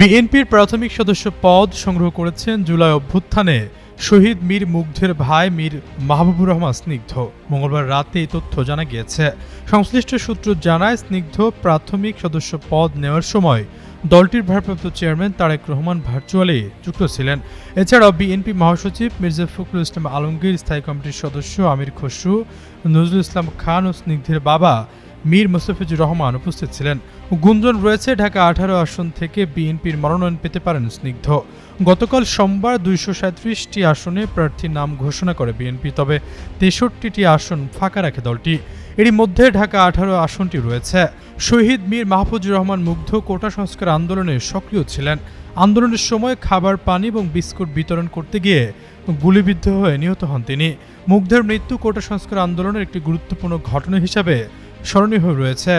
বিএনপির প্রাথমিক সদস্য পদ সংগ্রহ করেছেন জুলাই অভ্যুত্থানে। শহীদ মীর মুগ্ধের ভাই মীর মাহবুবুর রহমান স্নিগ্ধ। মঙ্গলবার রাতে এই তথ্য জানা গিয়েছে। সংশ্লিষ্ট সূত্র জানায়, স্নিগ্ধ প্রাথমিক সদস্য পদ নেওয়ার সময় দলটির ভারপ্রাপ্ত চেয়ারম্যান তারেক রহমান ভার্চুয়ালি যুক্ত ছিলেন। এছাড়াও বিএনপি মহাসচিব মির্জা ফখরুল ইসলাম আলমগীর, স্থায়ী কমিটির সদস্য আমির খসরু, নজরুল ইসলাম খান ও স্নিগ্ধের বাবা মীর মোস্তাফিজুর রহমান উপস্থিত ছিলেন। গুঞ্জন রয়েছে, ঢাকা আঠারো আসন থেকে বিএনপির মনোনয়ন পেতে পারেন স্নিগ্ধ। গতকাল সোমবার দুইশো সাঁত্রিশটি আসনে প্রার্থীর নাম ঘোষণা করে বিএনপি, তবে তেষট্টিটি আসন ফাঁকা রাখে দলটি। এরই মধ্যে ঢাকা আঠারো আসনটি রয়েছে। শহীদ মীর মাহফুজুর রহমান মুগ্ধ কোটা সংস্কার আন্দোলনে সক্রিয় ছিলেন। আন্দোলনের সময় খাবার, পানি এবং বিস্কুট বিতরণ করতে গিয়ে গুলিবিদ্ধ হয়ে নিহত হন তিনি। মুগ্ধের মৃত্যু কোটা সংস্কার আন্দোলনের একটি গুরুত্বপূর্ণ ঘটনা হিসাবে স্মরণীয় হয়ে রয়েছে।